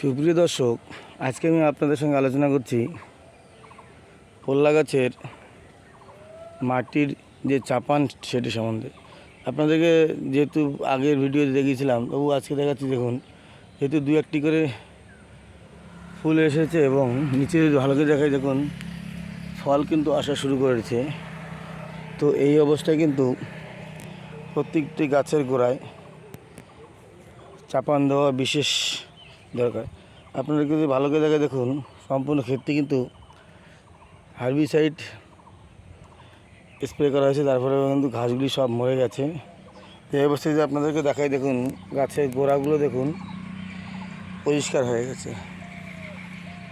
সুপ্রিয় দর্শক, আজকে আমি আপনাদের সঙ্গে আলোচনা করছি পোল্লা গাছের মাটির যে চাপান সেটি সম্বন্ধে। আপনাদেরকে যেহেতু আগের ভিডিও দেখিয়েছিলাম, তবু আজকে দেখাচ্ছি দেখুন, যেহেতু দু একটি করে ফুল এসেছে এবং নিচে ভালো করে দেখাই দেখুন, ফল কিন্তু আসা শুরু করেছে। তো এই অবস্থায় কিন্তু প্রত্যেকটি গাছের গোড়ায় চাপান দেওয়া বিশেষ দরকার। আপনারা যদি ভালো করে দেখে দেখুন, সম্পূর্ণ ক্ষেত্রে কিন্তু হার্বিসাইড স্প্রে করা হয়েছে, তারপরে কিন্তু ঘাসগুলি সব মরে গেছে। এই অবস্থায় যদি আপনাদেরকে দেখাই, দেখুন, গাছের গোড়াগুলো দেখুন, পরিষ্কার হয়ে গেছে।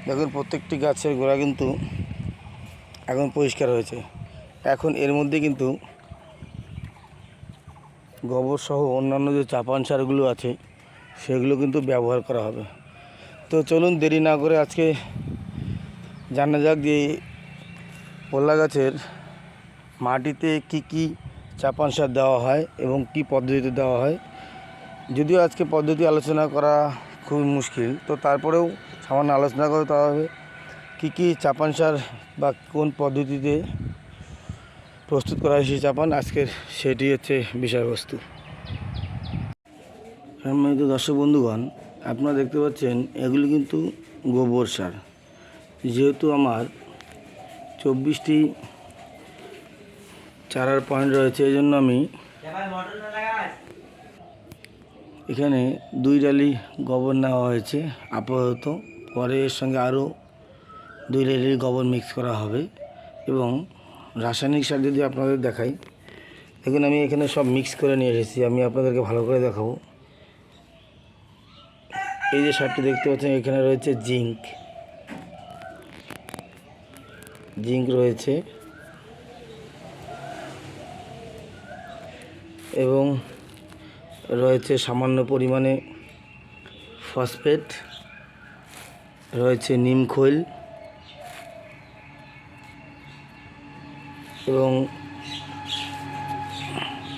দেখুন, প্রত্যেকটি গাছের গোড়া কিন্তু এখন পরিষ্কার হয়েছে। এখন এর মধ্যে কিন্তু গোবর সহ অন্যান্য যে চাপান সারগুলো আছে সেগুলো কিন্তু ব্যবহার করা হবে। তো চলুন দেরি না করে আজকে জানা যাক যে পোল্লা গাছের মাটিতে কি কি চাপান সার দেওয়া হয় এবং কি পদ্ধতিতে দেওয়া হয়। যদিও আজকে পদ্ধতি আলোচনা করা খুবই মুশকিল, তো তারপরেও সামান্য আলোচনা করতে হবে কী কী চাপান সার বা কোন পদ্ধতিতে প্রস্তুত করা হয় সেই চাপান। আজকের সেটি হচ্ছে বিষয়বস্তু। সম্মানিত দর্শক বন্ধুগণ, আপনারা দেখতে পাচ্ছেন এগুলি কিন্তু গোবর সার। যেহেতু আমার চব্বিশটি চারার পয়েন্ট রয়েছে, এই জন্য আমি এখানে দুই ডালি গোবর নেওয়া হয়েছে। আপাতত পরে এর সঙ্গে আরও দুই ডালি গোবর মিক্স করা হবে এবং রাসায়নিক সার যদি আপনাদের দেখাই, দেখুন আমি এখানে সব মিক্স করে নিয়ে এসেছি। আমি আপনাদেরকে ভালো করে দেখাবো। এই যে সারটি দেখতে পাচ্ছেন, এখানে রয়েছে জিঙ্ক। জিঙ্ক রয়েছে। এবং রয়েছে সামান্য পরিমাণে ফসফেট, রয়েছে নিম খৈল এবং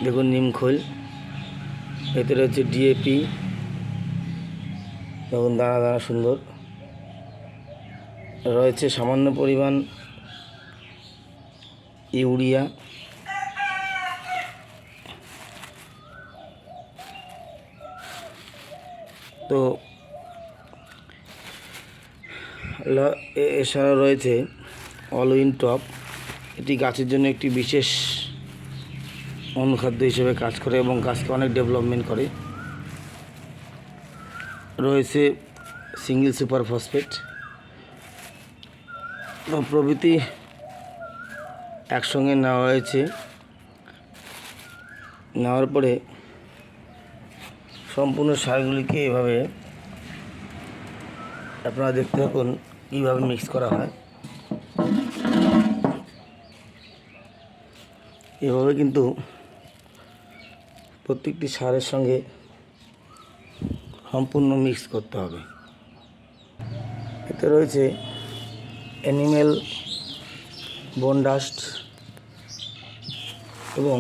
দেখুন নিম খৈল, এতে রয়েছে ডিএপি দেখুন দানা দানা সুন্দর। রয়েছে সামান্য পরিমাণ ইউরিয়া। তো এছাড়া রয়েছে অলউইন টপ এটি গাছের জন্য একটি বিশেষ অনুখাদ্য হিসেবে কাজ করে এবং গাছকে অনেক ডেভেলপমেন্ট করে। রয়েছে সিঙ্গেল সুপার ফসফেট প্রভৃতি একসঙ্গে নেওয়া হয়েছে। নেওয়ার পরে সম্পূর্ণ সারগুলিকে এভাবে আপনারা দেখতে থাকুন, কীভাবে মিক্স করা হয়। এভাবে কিন্তু প্রত্যেকটি সারের সঙ্গে সম্পূর্ণ মিক্স করতে হবে। এতে রয়েছে অ্যানিমেল বনডাস্ট এবং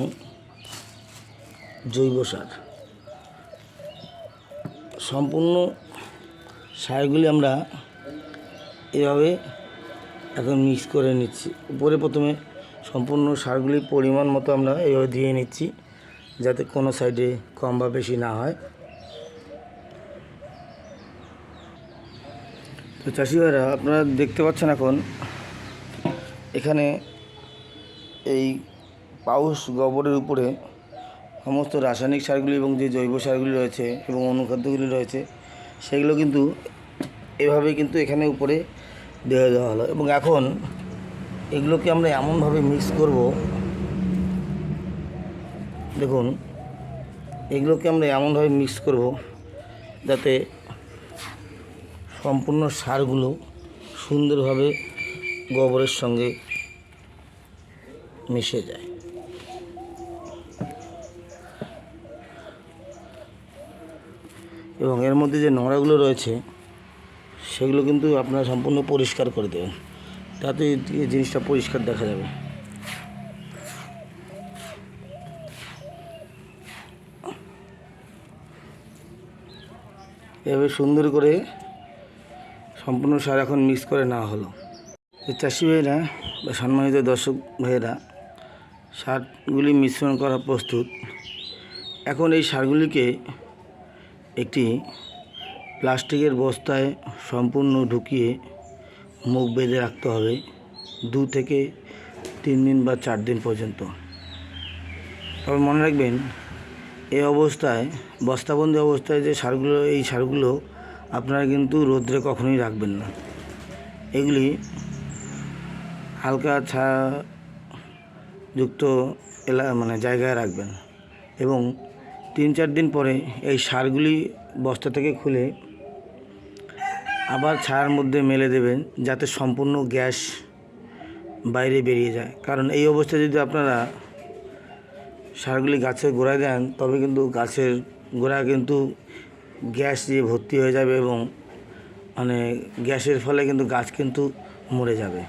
জৈব সার। সম্পূর্ণ সারগুলি আমরা এভাবে এখন মিক্স করে নিচ্ছি। উপরে প্রথমে সম্পূর্ণ সারগুলির পরিমাণ মতো আমরা এভাবে দিয়ে নিচ্ছি, যাতে কোনো সাইডে কম বা বেশি না হয়। তো চাষি ভাইরা আপনারা দেখতে পাচ্ছেন এখন এখানে এই পাউস গোবরের উপরে সমস্ত রাসায়নিক সারগুলি এবং যে জৈব সারগুলি রয়েছে এবং অনুখাদ্যগুলি রয়েছে, সেগুলো কিন্তু এভাবে কিন্তু এখানে উপরে দেওয়া দেওয়া হলো। এবং এখন এগুলোকে আমরা এমনভাবে মিক্স করব, দেখুন, এগুলোকে আমরা এমনভাবে মিক্স করব যাতে সম্পূর্ণ সারগুলো সুন্দরভাবে গোবরের সঙ্গে মিশে যায়। এবং এর মধ্যে যে নোংরাগুলো রয়েছে, সেগুলো কিন্তু আপনারা সম্পূর্ণ পরিষ্কার করে দেবেন। তাতে জিনিসটা পরিষ্কার দেখা যাবে। এভাবে সুন্দর করে সম্পূর্ণ সার এখন মিক্স করে নেওয়া হলো। চাষি ভাইরা বা সম্মানিত দর্শক ভাইয়েরা সারগুলি মিশ্রণ করা প্রস্তুত। এখন এই সারগুলিকে একটি প্লাস্টিকের বস্তায় সম্পূর্ণ ঢুকিয়ে মুখ বেঁধে রাখতে হবে দু থেকে তিন দিন বা চার দিন পর্যন্ত। তবে মনে রাখবেন, এই অবস্থায়, বস্তাবন্দি অবস্থায় যে সারগুলো, এই সারগুলো আপনারা কিন্তু রোদ্রে কখনোই রাখবেন না। এগুলি হালকা যুক্ত এলা মানে জায়গায় রাখবেন এবং তিন চার দিন পরে এই সারগুলি বস্তা থেকে খুলে আবার ছায়ার মধ্যে মেলে দেবেন যাতে সম্পূর্ণ গ্যাস বাইরে বেরিয়ে যায়। কারণ এই অবস্থায় যদি আপনারা সারগুলি গাছের গোড়ায় দেন, তবে কিন্তু গাছের গোড়া কিন্তু গ্যাস দিয়ে ভর্তি হয়ে যাবে এবং মানে গ্যাসের ফলে কিন্তু গাছ কিন্তু মরে যাবে।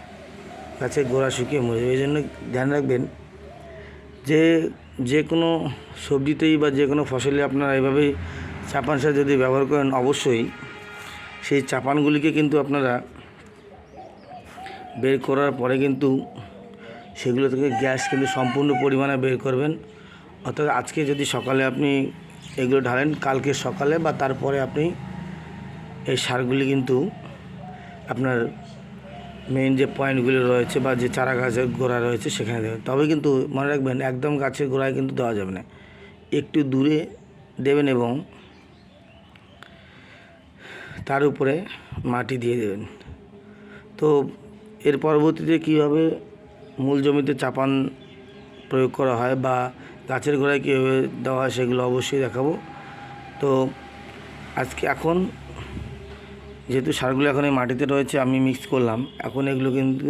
গাছের গোড়া শুকিয়ে মরে যাবে। এই জন্য ধ্যান রাখবেন যে যে কোনো সবজিতেই বা যে কোনো ফসলে আপনারা এইভাবেই চাপান সার যদি ব্যবহার করেন, অবশ্যই সেই চাপানগুলিকে কিন্তু আপনারা বের করার পরে কিন্তু সেগুলো থেকে গ্যাস কিন্তু সম্পূর্ণ পরিমাণে বের করবেন। অর্থাৎ আজকে যদি সকালে আপনি এগুলো ঢালেন কালকে সকালে বা তারপরে আপনি এই সারগুলি কিন্তু আপনার মেইন যে পয়েন্টগুলি রয়েছে বা যে চারা গাছের গোড়া রয়েছে সেখানে দেবেন। তবে কিন্তু মনে রাখবেন, একদম গাছের গোড়ায় কিন্তু দেওয়া যাবে না। একটু দূরে দেবেন এবং তার উপরে মাটি দিয়ে দেবেন। তো এর পরবর্তীতে কীভাবে মূল জমিতে চাপান প্রয়োগ করা হয় বা গাছের গোড়ায় কীভাবে দেওয়া হয় সেগুলো অবশ্যই দেখাবো। তো আজকে এখন যেহেতু সারগুলো এখন এই মাটিতে রয়েছে, আমি মিক্স করলাম। এখন এগুলো কিন্তু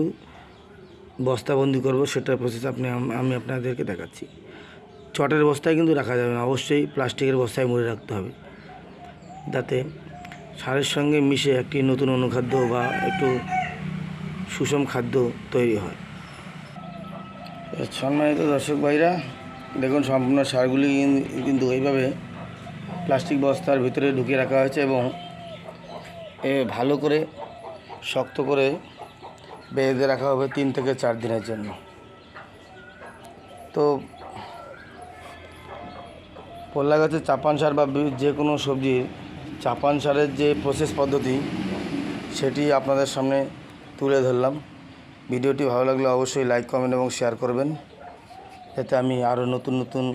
বস্তাবন্দি করব, সেটার প্রসেস আপনি, আমি আপনাদেরকে দেখাচ্ছি। চটের বস্তায় কিন্তু রাখা যাবে না, অবশ্যই প্লাস্টিকের বস্তায় মুড়ে রাখতে হবে। যাতে সারের সঙ্গে মিশে একটি নতুন অনুখাদ্য বা একটু সুষম খাদ্য তৈরি হয়। সম্মানিত দর্শক ভাইরা দেখুন, সম্পূর্ণ সারগুলি কিন্তু এইভাবে প্লাস্টিক বস্তার ভিতরে ঢুকিয়ে রাখা হয়েছে এবং এ ভালো করে শক্ত করে বেঁধে রাখা হবে তিন থেকে চার দিনের জন্য। তো পল্লা গাছের চাপান সার বা যে কোনো সবজির চাপান সারের যে প্রসেস পদ্ধতি, সেটি আপনাদের সামনে তুলে ধরলাম। ভিডিওটি ভালো লাগলে অবশ্যই লাইক কমেন্ট এবং শেয়ার করবেন। যাতে আমি আরও নতুন নতুন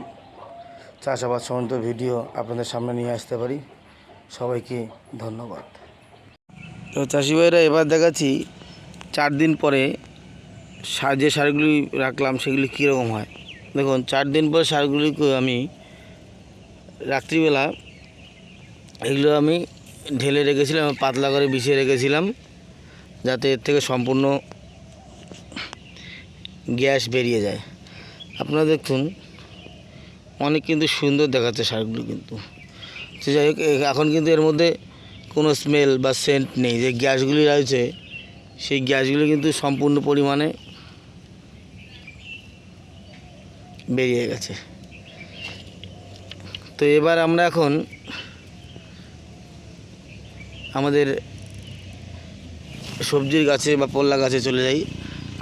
চাষাবাদ সম্বন্ধিত ভিডিও আপনাদের সামনে নিয়ে আসতে পারি। সবাইকে ধন্যবাদ। তো চাষি ভাইরা, এবার দেখাচ্ছি চার দিন পরে সার যে সারগুলি রাখলাম সেগুলি কীরকম হয়? দেখুন, চার দিন পর সারগুলিকে আমি রাত্রিবেলা এগুলো আমি ঢেলে রেখেছিলাম পাতলা করে বিছিয়ে রেখেছিলাম, যাতে এর থেকে সম্পূর্ণ গ্যাস বেরিয়ে যায়। আপনারা দেখুন, অনেক কিন্তু সুন্দর দেখাচ্ছে সারগুলো কিন্তু। তো যাই হোক এখন কিন্তু এর মধ্যে কোনো স্মেল বা সেন্ট নেই। যে গ্যাসগুলি রয়েছে, সেই গ্যাসগুলি কিন্তু সম্পূর্ণ পরিমাণে বেরিয়ে গেছে। তো এবার আমরা এখন আমাদের সবজির গাছে বা পল্লা গাছে চলে যাই।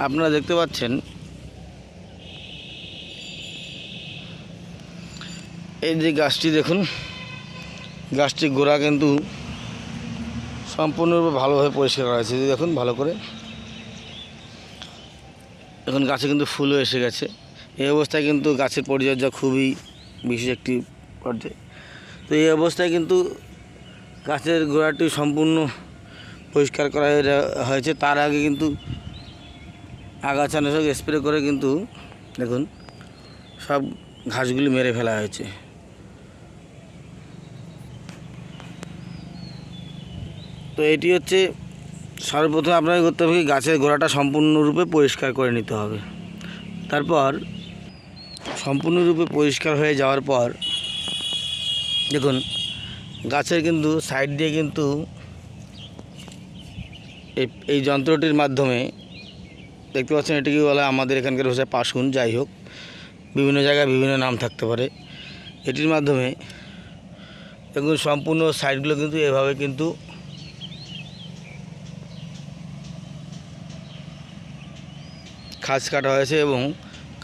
আপনারা দেখতে পাচ্ছেন এই যে গাছটি দেখুন গাছটির গোড়া কিন্তু সম্পূর্ণরূপে ভালোভাবে পরিষ্কার করা হয়েছে। দেখুন, ভালো করে। এখন গাছে কিন্তু ফুলও এসে গেছে। এই অবস্থায় কিন্তু গাছের পরিচর্যা খুবই বিশেষ একটি পর্যায়ে। তো এই অবস্থায় কিন্তু গাছের গোড়াটি সম্পূর্ণ পরিষ্কার করা হয়ে হয়েছে। তার আগে কিন্তু আগাছানাশক স্প্রে করে কিন্তু দেখুন, সব ঘাসগুলি মেরে ফেলা হয়েছে। তো এটি হচ্ছে সর্বপ্রথম আপনাকে করতে হবে গাছের গোড়াটা সম্পূর্ণরূপে পরিষ্কার করে নিতে হবে। তারপর সম্পূর্ণরূপে পরিষ্কার হয়ে যাওয়ার পর দেখুন, গাছের কিন্তু সাইড দিয়ে কিন্তু এই যন্ত্রটির মাধ্যমে দেখতে পাচ্ছেন এটিকে বলা আমাদের এখানকার ভাষায় পাশুন যাই হোক, বিভিন্ন জায়গায় বিভিন্ন নাম থাকতে পারে। এটির মাধ্যমে দেখুন, সম্পূর্ণ সাইডগুলো কিন্তু এভাবে কিন্তু খাস কাটা হয়েছে এবং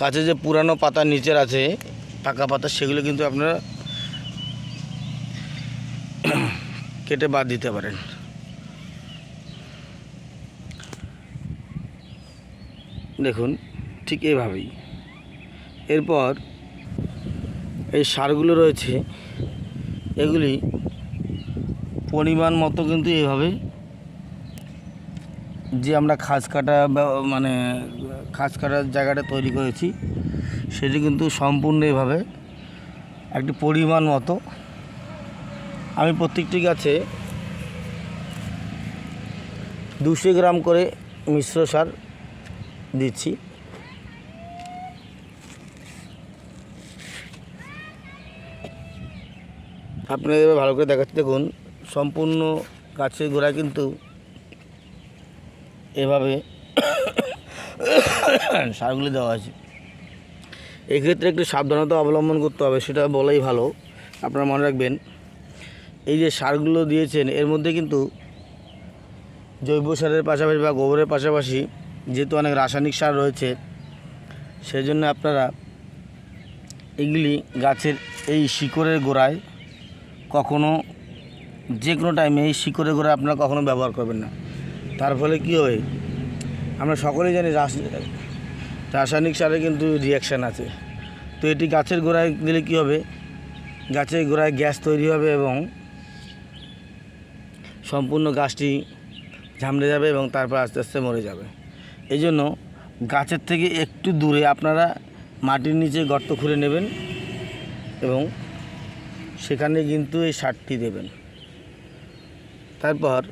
কাছে যে পুরানো পাতা নিচের আছে, পাকা পাতা, সেগুলো কিন্তু আপনারা কেটে বাদ দিতে পারেন। দেখুন, ঠিক এভাবেই। এরপর এই সারগুলো রয়েছে, এগুলি পরিমাণ মতো কিন্তু এইভাবে যে আমরা খাস কাটা মানে খাস কাটার জায়গাটা তৈরি করেছি, সেটি কিন্তু সম্পূর্ণ এভাবে একটি পরিমাণ মতো। আমি প্রত্যেকটি গাছে দুশো গ্রাম করে মিশ্র সার দিচ্ছি। আপনাদের ভালো করে দেখাচ্ছি। দেখুন, সম্পূর্ণ গাছের গোড়া কিন্তু এভাবে সারগুলি দেওয়া আছে এক্ষেত্রে একটু সাবধানতা অবলম্বন করতে হবে, সেটা বলাই ভালো। আপনারা মনে রাখবেন, এই যে সারগুলো দিয়েছেন, এর মধ্যে কিন্তু জৈব সারের পাশাপাশি বা গোবরের পাশাপাশি যেহেতু অনেক রাসায়নিক সার রয়েছে সেই জন্য আপনারা এগুলি গাছের এই শিকড়ের গোড়ায় কখনো যে কোনো টাইমে এই শিকড়ের গোড়ায় আপনারা কখনো ব্যবহার করবেন না। তার ফলে কী হয়? আমরা সকলেই জানি রাস- রাসায়নিক সারে কিন্তু রিয়াকশান আছে। তো এটি গাছের গোড়ায় দিলে কী হবে? গাছের গোড়ায় গ্যাস তৈরি হবে এবং সম্পূর্ণ গাছটি ঝামড়ে যাবে এবং তারপর আস্তে আস্তে মরে যাবে। এই জন্য গাছের থেকে একটু দূরে আপনারা মাটির নিচে গর্ত খুঁড়ে নেবেন এবং সেখানে কিন্তু এই সারটি দেবেন। তারপর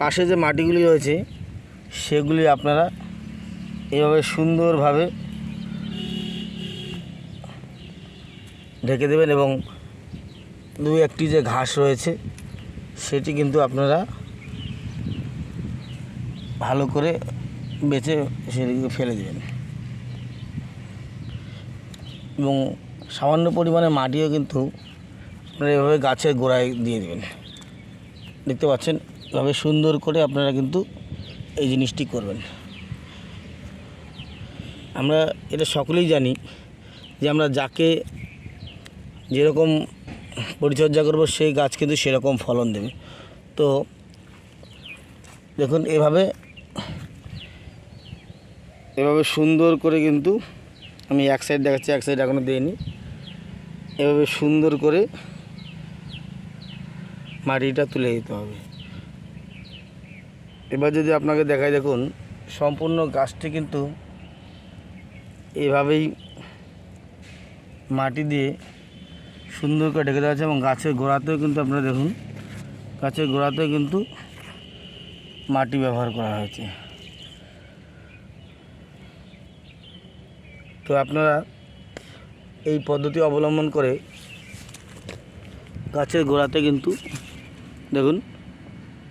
পাশে যে মাটিগুলি রয়েছে, সেগুলি আপনারা এভাবে সুন্দরভাবে ঢেকে দেবেন এবং দু একটি যে ঘাস রয়েছে, সেটি কিন্তু আপনারা ভালো করে বেছে সেটিকে ফেলে দেবেন। এবং সামান্য পরিমাণে মাটিও কিন্তু আপনারা এভাবে গাছের গোড়ায় দিয়ে দেবেন। দেখতে পাচ্ছেন? এভাবে সুন্দর করে আপনারা কিন্তু এই জিনিসটি করবেন। আমরা এটা সকলেই জানি যে আমরা যাকে যেরকম পরিচর্যা করব, সেই গাছ কিন্তু সেরকম ফলন দেবে। তো দেখুন, এভাবে এভাবে সুন্দর করে কিন্তু আমি এক সাইড দেখাচ্ছি, এক সাইড এখনও দিইনি। এভাবে সুন্দর করে মাটিটা তুলে দিতে হবে। এবার যদি আপনাকে দেখাই, দেখুন, সম্পূর্ণ গাছটি কিন্তু এভাবেই মাটি দিয়ে সুন্দর করে ঢেকে দেওয়া এবং গাছের গোড়াতেও কিন্তু আপনারা দেখুন, গাছের গোড়াতেও কিন্তু মাটি ব্যবহার করা হয়েছে। তো আপনারা এই পদ্ধতি অবলম্বন করে গাছের গোড়াতে কিন্তু দেখুন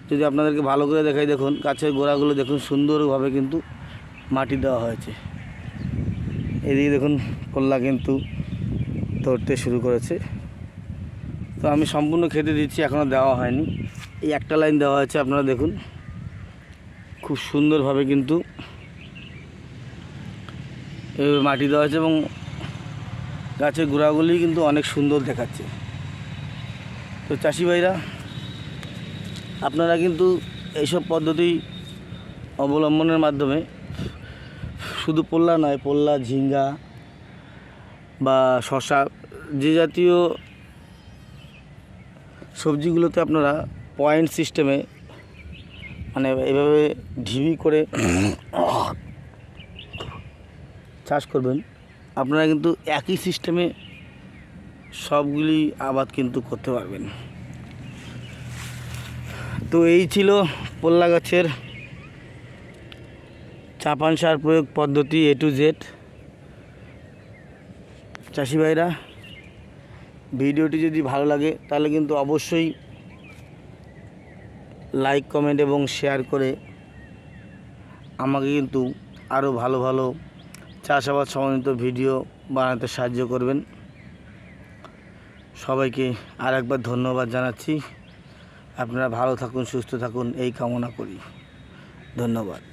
যদি আপনাদেরকে ভালো করে দেখাই, দেখুন গাছের গোড়াগুলো দেখুন, সুন্দরভাবে কিন্তু মাটি দেওয়া হয়েছে। এদিকে দেখুন, কল্লা কিন্তু ধরতে শুরু করেছে। তো আমি সম্পূর্ণ খেতে দিচ্ছি এখনও দেওয়া হয়নি। এই একটা লাইন দেওয়া হয়েছে, আপনারা দেখুন। খুব সুন্দরভাবে কিন্তু এভাবে মাটি দেওয়া হয়েছে এবং গাছের গোড়াগুলি কিন্তু অনেক সুন্দর দেখাচ্ছে। তো চাষি ভাইরা আপনারা কিন্তু এইসব পদ্ধতি অবলম্বনের মাধ্যমে শুধু পোল্লা নয়, পোল্লা, ঝিঙ্গা বা শশা যে জাতীয় সবজিগুলোতে আপনারা পয়েন্ট সিস্টেমে মানে এভাবে ঢিবি করে চাষ করবেন, আপনারা কিন্তু একই সিস্টেমে সবগুলি আবাদ কিন্তু করতে পারবেন। তো এই ছিল পোল্লা গাছের চাপান সার প্রয়োগ পদ্ধতি এ টু জেড চাষি ভাইরা, ভিডিওটি যদি ভালো লাগে, তাহলে কিন্তু অবশ্যই লাইক কমেন্ট এবং শেয়ার করে আমাকে কিন্তু আরও ভালো ভালো চাষাবাদ সম্বন্ধিত ভিডিও বানাতে সাহায্য করবেন। সবাইকে আর একবার ধন্যবাদ জানাচ্ছি। আপনারা ভালো থাকুন সুস্থ থাকুন এই কামনা করি। ধন্যবাদ।